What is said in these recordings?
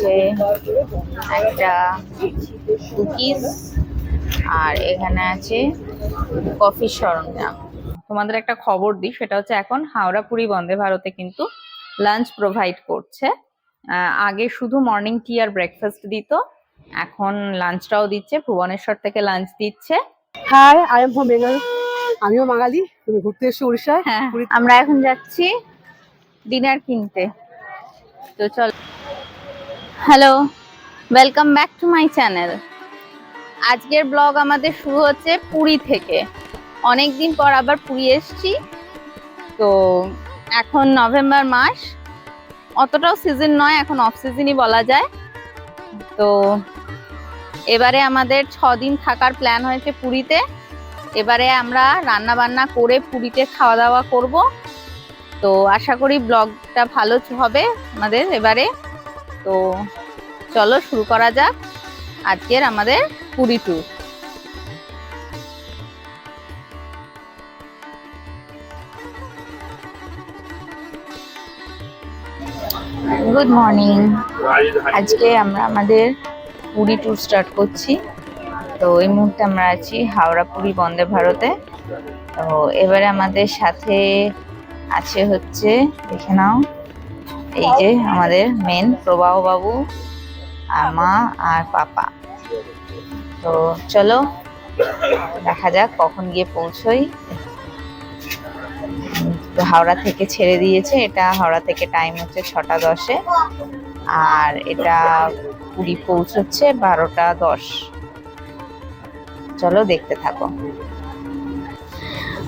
আছে একটা কুকিজ আর এখানে আছে কফি সরঞ্জাম। তোমাদের একটা খবর দিই সেটা হচ্ছে এখন হাওড়া পুরী বন্দে ভারতে কিন্তু লাঞ্চ প্রোভাইড করছে। আগে শুধু মর্নিং টি আর ব্রেকফাস্ট দিত এখন লাঞ্চটাও দিচ্ছে ভুবনেশ্বর থেকে লাঞ্চ দিচ্ছে। Hi I am from Bengal আমিও বাঙালি তুমি ঘুরতে এসেছি উড়িষ্যায়। হ্যাঁ আমরা এখন যাচ্ছি ডিনার কিনতে। তো চল hello welcome back to my channel আজকের ব্লগ আমাদের শুরু হচ্ছে পুরী থেকে। অনেক দিন পর আবার পুরী এসেছি। তো এখন নভেম্বর মাস, অতটাও সিজন নয়, এখন অফ সিজনই বলা যায়। তো এবারে আমাদের ছ দিন থাকার প্ল্যান হয়েছে পুরীতে। এবারে আমরা রান্না বান্না করে পুরীতে খাওয়া দাওয়া করব। তো আশা করি ব্লগটা ভালো হবে আমাদের এবারে। তো চলো শুরু করা যাক আজকের আমাদের পুরী ট্যুর গুড মর্নিং আজকে আমরা আমাদের পুরী ট্যুর স্টার্ট করছি। তো এই মুহূর্তে আমরা আছি হাওড়া পুরী বন্দে ভারতে। তো এবারে আমাদের সাথে আছে হচ্ছে, দেখে নাও। এই যে আমাদের মেন প্রবাহ বাবু আর মা আর পাপা। তো চলো, দেখা যাক কখন গিয়ে পৌঁছোই। হাওড়া থেকে ছেড়ে দিয়েছে, এটা হাওড়া থেকে টাইম হচ্ছে ছটা দশে। আর এটা পুরী পৌঁছচ্ছে বারোটা দশ। চলো দেখতে থাকো।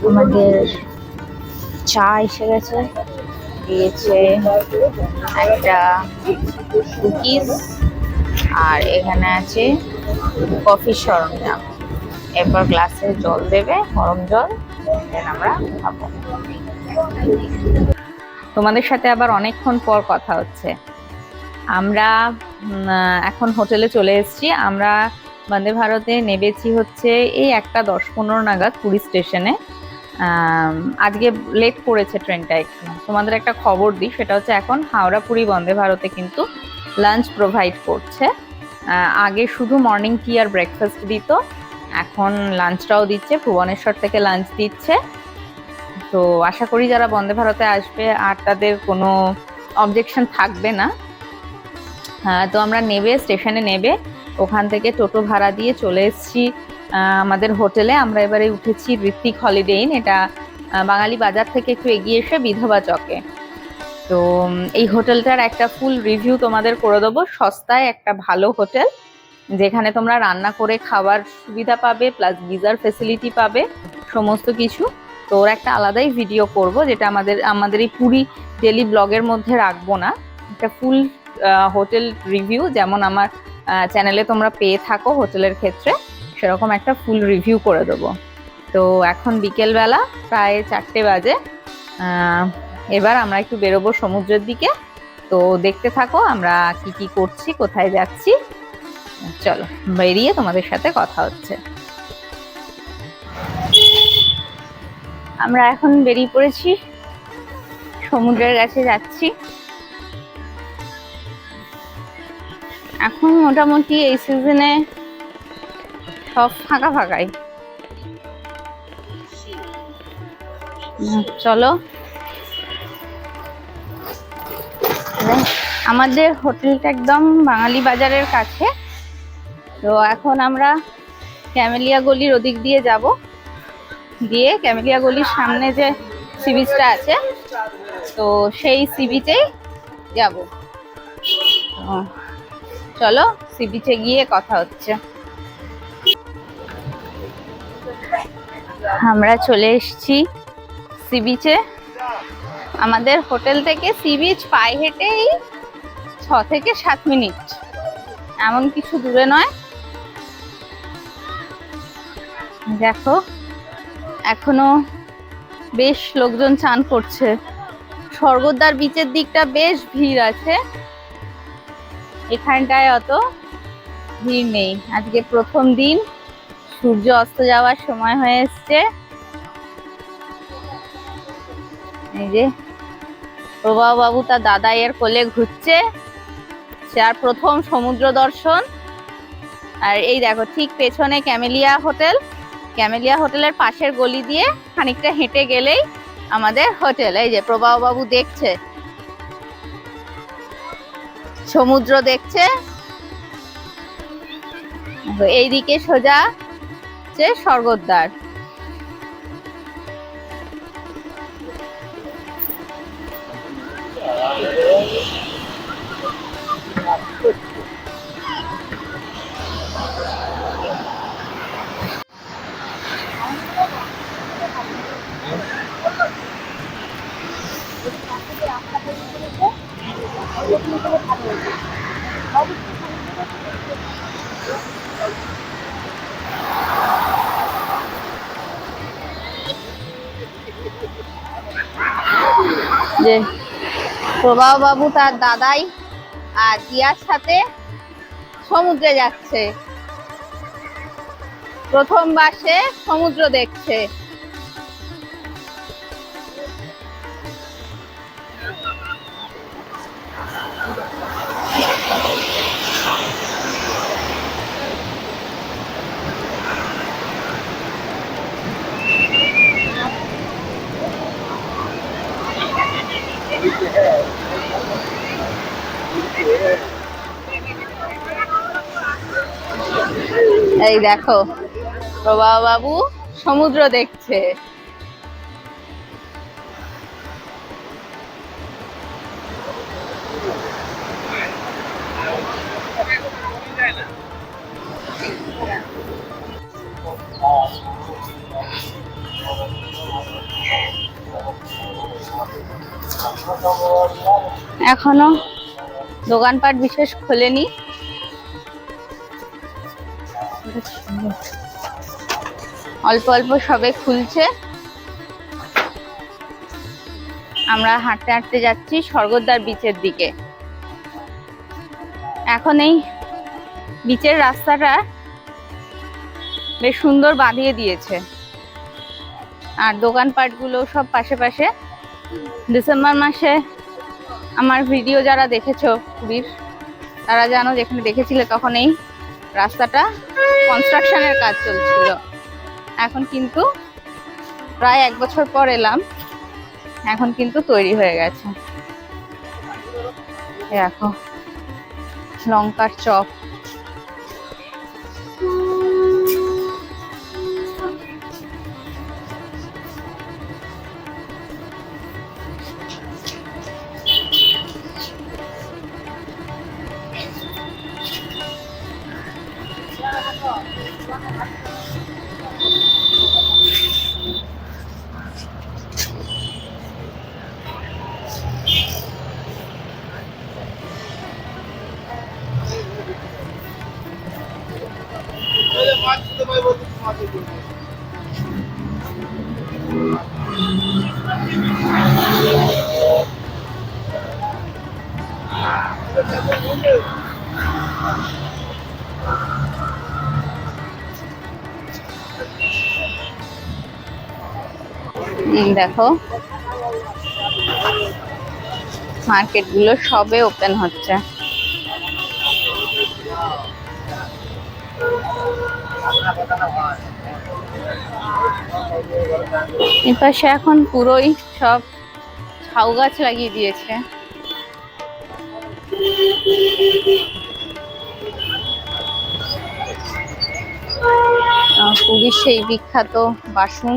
আমাদের চা এসে গেছে। দিয়েছে একটা কুকিজ, আর এখানে আছে কফি সরঞ্জাম। এরপর গ্লাসে জল দেবে, গরম জল দেন আমরা খাব। তোমাদের সাথে আবার অনেকক্ষণ পর কথা হচ্ছে। আমরা এখন হোটেলে চলে এসেছি। আমরা বন্দে ভারতে নেবেছি হচ্ছে এই একটা দশ পনেরো নাগাদ পুরী স্টেশনে। আজকে লেট করেছে ট্রেনটা একটু। তোমাদের একটা খবর দিই, সেটা হচ্ছে এখন হাওড়া পুরী বন্দে ভারতে কিন্তু লাঞ্চ প্রোভাইড করছে। আগে শুধু মর্নিং টি আর ব্রেকফাস্ট দিত, এখন লাঞ্চটাও দিচ্ছে, ভুবনেশ্বর থেকে লাঞ্চ দিচ্ছে। তো আশা করি যারা বন্দে ভারতে আসবে আর তাদের কোনো অবজেকশন থাকবে না। তো আমরা নেবে স্টেশনে নেবে, ওখান থেকে টোটো ভাড়া দিয়ে চলে এসেছি আমাদের হোটেলে আমরা এবারে উঠেছি ঋত্বিক হলিডে ইন এটা বাঙালি বাজার থেকে একটু এগিয়ে এসে বিধবা চকে। তো এই হোটেলটার একটা ফুল রিভিউ তোমাদের করে দেবো। সস্তায় একটা ভালো হোটেল, যেখানে তোমরা রান্না করে খাবার সুবিধা পাবে প্লাস গিজার ফেসিলিটি পাবে, সমস্ত কিছু। তো, ওর একটা আলাদাই ভিডিও করব, যেটা আমাদের আমাদের এই পুরী ডেলি ব্লগের মধ্যে রাখব না। একটা ফুল হোটেল রিভিউ যেমন আমার চ্যানেলে তোমরা পেয়ে থাকো হোটেলের ক্ষেত্রে। সেরকম একটা ফুল রিভিউ করে দেবো। তো এখন বিকেলবেলা প্রায় চারটে বাজে। এবার আমরা একটু বেরোবো সমুদ্রের দিকে। তো দেখতে থাকো আমরা কি কি করছি, কোথায় যাচ্ছি। চলো, বেরিয়ে তোমাদের সাথে কথা হচ্ছে। আমরা এখন বেরিয়ে পড়েছি। সমুদ্রের কাছে যাচ্ছি। এখন মোটামুটি এই সিজনে সব ফাঁকা ফাঁকাই। চলো। আমাদের হোটেলটা একদম বাঙালি বাজারের কাছে। তো এখন আমরা ক্যামেলিয়া গলির ওদিক দিয়ে যাব। দিয়ে ক্যামেলিয়া গলির সামনে যে সি বিচটা আছে, তো সেই সি বিচেই যাব। চলো সি বিচে গিয়ে কথা হচ্ছে। আমরা চলে এসেছি সি বিচে আমাদের হোটেল থেকে সি বিচ পায়ে হেঁটেই ছ থেকে সাত মিনিট। এমন কিছু দূরে নয়। দেখো, এখনও বেশ লোকজন চান করছে। স্বর্গদ্বার বিচের দিকটা বেশ ভিড় আছে। এখানটায় অত ভিড় নেই। আজকে প্রথম দিন। সূর্য অস্ত যাওয়ার সময় হয়ে এসছে। এই যে বাবু তার দাদা এর কোলে ঘুরছে। হচ্ছে আর প্রথম সমুদ্র দর্শন। আর এই দেখো, ঠিক পেছনে ক্যামেলিয়া হোটেল। ক্যামেলিয়া হোটেলের পাশের গলি দিয়ে খানিকটা হেঁটে গেলেই আমাদের হোটেল। এই যে বাবু দেখছে। সমুদ্র দেখছে। এইদিকে সোজা হচ্ছে স্বর্গদ্বার। যে প্রভাব বাবু তার দাদাই আর দিয়ার সাথে সমুদ্রে যাচ্ছে। প্রথম বাসে সমুদ্র দেখছে। এই দেখো। প্রবাহ বাবু সমুদ্র দেখছে। এখনও দোকানপাট বিশেষ খোলেনি। অল্প অল্প সবে খুলছে। আমরা হাঁটতে হাঁটতে যাচ্ছি স্বর্গদ্বার বিচের দিকে। এখন এই বিচের রাস্তাটা বেশ সুন্দর বাঁধিয়ে দিয়েছে। আর দোকানপাটগুলো সব পাশে পাশে। ডিসেম্বর মাসে আমার ভিডিও যারা দেখেছ পুরীর তারা জানো যেখানে দেখেছিলে তখন এই রাস্তাটা কনস্ট্রাকশনের কাজ চলছিল। এখন কিন্তু প্রায় এক বছর পর এলাম, এখন কিন্তু তৈরি হয়ে গেছে। দেখো, লঙ্কার চপ। দেখো। মার্কেটগুলো সবে ওপেন হচ্ছে। এপাশে এখন পুরোই সব ঝাউ গাছ লাগিয়ে দিয়েছে। পুরীর সেই বিখ্যাত বাসন।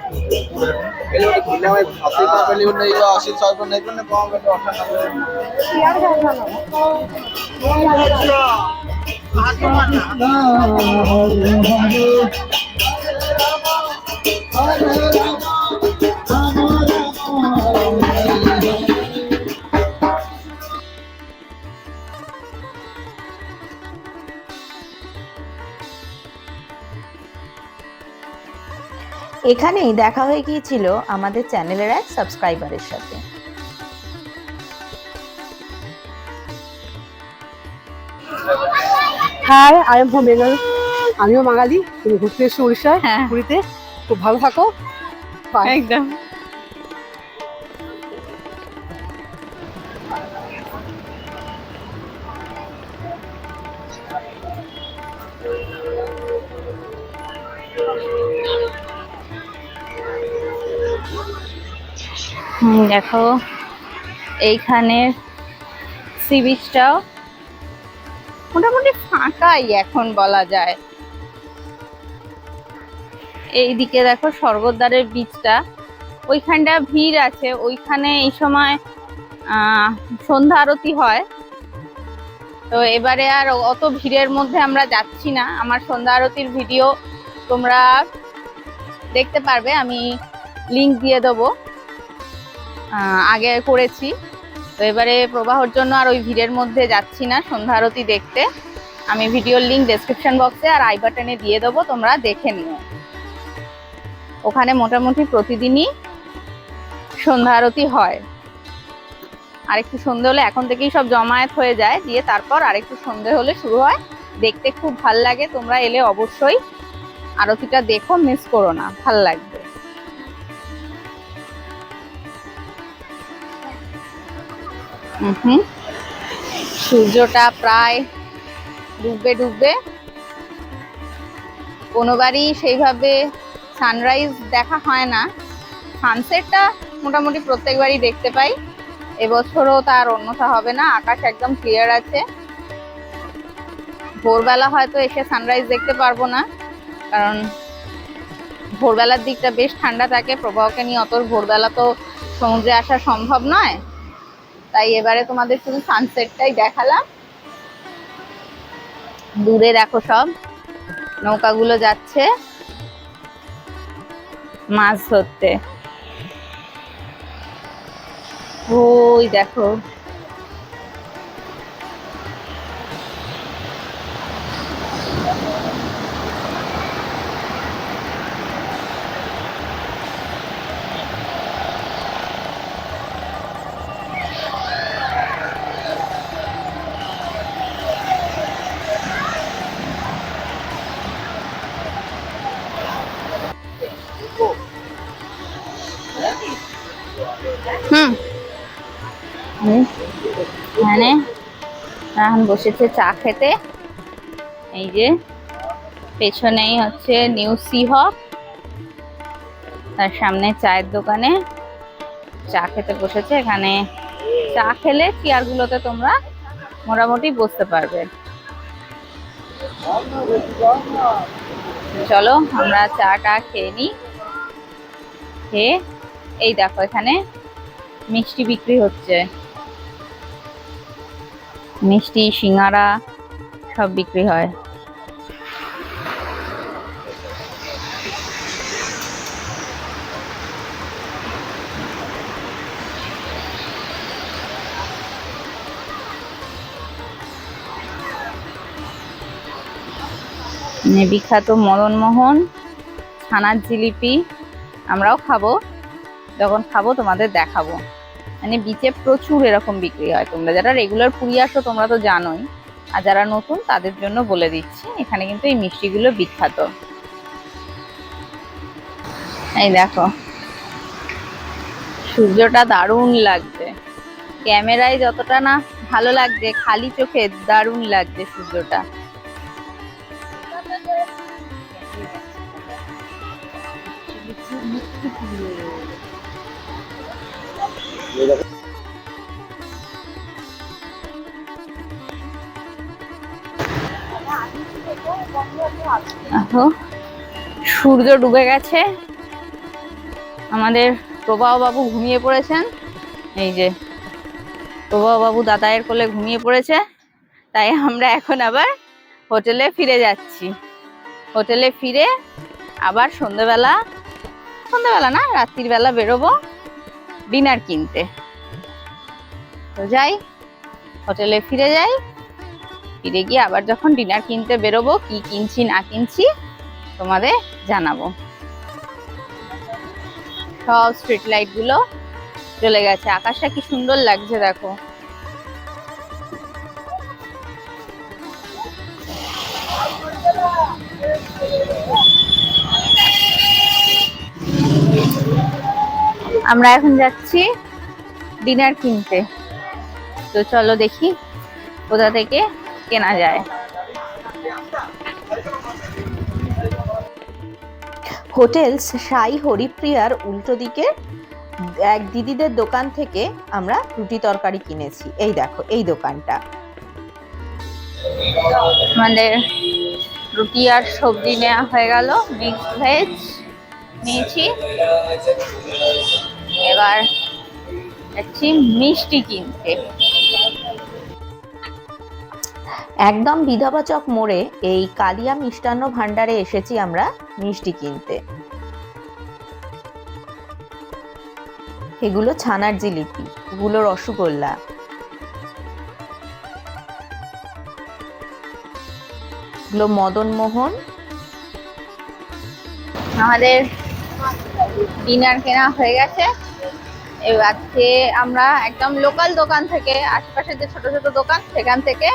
రూపాయలు ఉన్నాయి అసలు సార్ ఉన్నాయి బాగుంటుంది এখানেই দেখা হয়ে গিয়েছিল আমাদের চ্যানেলের এক সাবস্ক্রাইবারের সাথে। Hi I am from Bengal আমিও বাঙালি। তুমি ঘুরতে এসছো উড়িষ্যায় হ্যাঁ। পুরীতে। খুব ভালো থাকো। একদম। দেখো এইখানে সি বিচটাও মোটামুটি ফাঁকাই এখন বলা যায়। এইদিকে দেখো স্বর্গদ্বারের বীজটা। ওইখানটা ভিড় আছে। ওইখানে এই সময় সন্ধ্যা আরতি হয়। তো এবারে আর অত ভিড়ের মধ্যে আমরা যাচ্ছি না। আমার সন্ধ্যা আরতির ভিডিও তোমরা দেখতে পারবে। আমি লিংক দিয়ে দেবো। আগে করেছি। তো এবারে প্রবাহর জন্য আর ওই ভিড়ের মধ্যে যাচ্ছি না, সন্ধ্যা আরতি দেখতে। আমি ভিডিওর লিংক ডেসক্রিপশন বক্সে আর আই বাটনে দিয়ে দেবো, তোমরা দেখে নিও। ওখানে মোটামুটি প্রতিদিনই সন্ধ্যা আরতি হয়। আর একটু সন্ধে হলে এখন থেকেই সব জমায়েত হয়ে যায়, দিয়ে তারপর আরেকটু সন্ধে হলে শুরু হয়। দেখতে খুব ভালো লাগে, তোমরা এলে অবশ্যই আরতিটা দেখো মিস করো না, ভালো লাগবে। হুম। সূর্যটা প্রায় ডুববে ডুববে। কোনোবারই সেইভাবে সানরাইজ দেখা হয় না। সানসেটটা মোটামুটি প্রত্যেকবারই দেখতে পাই। এবছরও তার অন্যথা হবে না, আকাশ একদম ক্লিয়ার আছে। ভোরবেলা হয়তো এসে সানরাইজ দেখতে পারব না, কারণ ভোরবেলার দিকটা বেশ ঠান্ডা থাকে। প্রবাহকে নিয়ে অত ভোরবেলা তো সমুদ্রে আসা সম্ভব নয়। তাই এবারে তোমাদের শুধু সানসেটটাই দেখালাম। দূরে দেখো সব, নৌকাগুলো যাচ্ছে মাছ ধরতে। ওই দেখো। এখন বসেছে চা খেতে। এই যে, পেছনেই হচ্ছে নিউ সিহক তার সামনে চায়ের দোকানে চা খেতে বসেছে। এখানে চা খেলে চেয়ারগুলোতে তোমরা মোটামুটি বসতে পারবে। চলো, আমরা চাটা খেয়ে নিই খেয়ে, এই দেখো এখানে মিষ্টি বিক্রি হচ্ছে। মিষ্টি, সিঙ্গারা সব বিক্রি হয়। বিখ্যাত মদনমোহন ছানার জিলিপি আমরাও খাব। যখন খাব তোমাদের দেখাবো। মানে বিচে প্রচুর এরকম বিক্রি হয়। তোমরা যারা রেগুলার পুরী আসো, তোমরা তো জানোই। আর যারা নতুন, তাদের জন্য বলে দিচ্ছি, এখানে কিন্তু এই মিষ্টিগুলো বিখ্যাত। এই দেখো। সূর্যটা দারুণ লাগছে। ক্যামেরায় যতটা না ভালো লাগছে, খালি চোখে দারুণ লাগছে সূর্যটা। সূর্য ডুবে গেছে। আমাদের প্রবাহ বাবু ঘুমিয়ে পড়েছেন। এই যে, প্রবাহ বাবু দাদায়ের কোলে ঘুমিয়ে পড়েছে। তাই আমরা এখন আবার হোটেলে ফিরে যাচ্ছি। হোটেলে ফিরে আবার সন্ধ্যেবেলা সন্ধ্যেবেলা না, রাত্রির বেলা বেরোবো। ডিনার কিনতে। তো যাই, হোটেলে ফিরে যাই। ফিরে গিয়ে আবার যখন ডিনার কিনতে বেরোবো, কি কিনছি, না কিনছি, তোমাদের জানাব। সব স্ট্রিট লাইটগুলো চলে গেছে। আকাশটা কি সুন্দর লাগছে, দেখো। আমরা এখন যাচ্ছি ডিনার কিনতে। তো চলো দেখি কোথা থেকে কেনা যায়। হোটেল সাই হরিপ্রিয়ার উল্টো দিকে এক দিদিদের দোকান থেকে আমরা রুটি তরকারি কিনেছি। এই দেখো এই দোকানটা। আমাদের রুটি আর সবজি নেওয়া হয়ে গেল মিক্স ভেজ নিয়েছি। এবার যাচ্ছি মিষ্টি কিনতে। একদম বিধাবাচক মোড়ে এই কালিয়া মিষ্টান্ন ভাণ্ডারে এসেছি আমরা মিষ্টি কিনতে। এগুলো ছানার জিলিপি এগুলো রসগোল্লা। এগুলো মদন মোহন। আমাদের ডিনার কেনা হয়ে গেছে। আজকে আমরা একদম লোকাল দোকান থেকে আশেপাশে যে ছোট ছোট দোকান, সেখান থেকে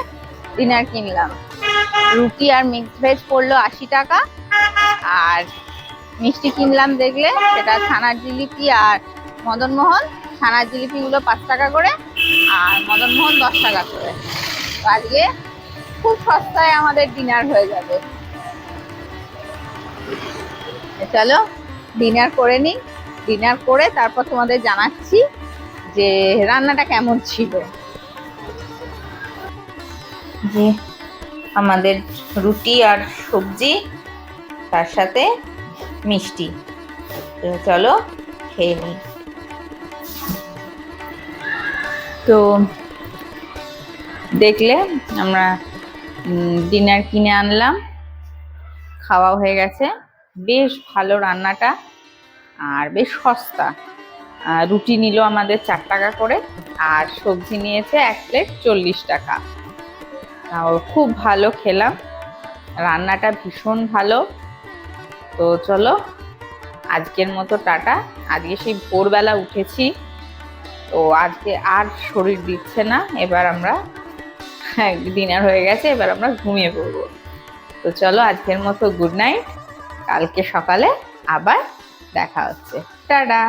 ডিনার কিনলাম। রুটি আর মিক্স ভেজ পড়ল আশি টাকা। আর মিষ্টি কিনলাম দেখলে, সেটা ছানার জিলিপি আর মদন মোহন ছানার জিলিপিগুলো পাঁচ টাকা করে, আর মদন মোহন দশ টাকা করে। আজকে খুব সস্তায় আমাদের ডিনার হয়ে যাবে। চলো ডিনার করে নিই। ডিনার করে তারপর তোমাদের জানাচ্ছি যে রান্নাটা কেমন ছিল। যে আমাদের রুটি আর সবজি, তার সাথে মিষ্টি। তো চলো খেয়ে নিই। তো দেখলে আমরা ডিনার কিনে আনলাম। খাওয়া হয়ে গেছে। বেশ ভালো রান্নাটা। আর বেশ সস্তা। রুটি নিল আমাদের চার টাকা করে আর সবজি নিয়েছে এক প্লেট চল্লিশ টাকা। খুব ভালো খেলাম। রান্নাটা ভীষণ ভালো। তো চলো, আজকের মতো টাটা। আজকে সেই ভোরবেলা উঠেছি। তো আজকে আর শরীর দিচ্ছে না। এবার আমরা ডিনার হয়ে গেছে, এবার আমরা ঘুমিয়ে পড়ব। তো চলো, আজকের মতো গুড নাইট। কালকে সকালে আবার দেখা হচ্ছে। টাটা!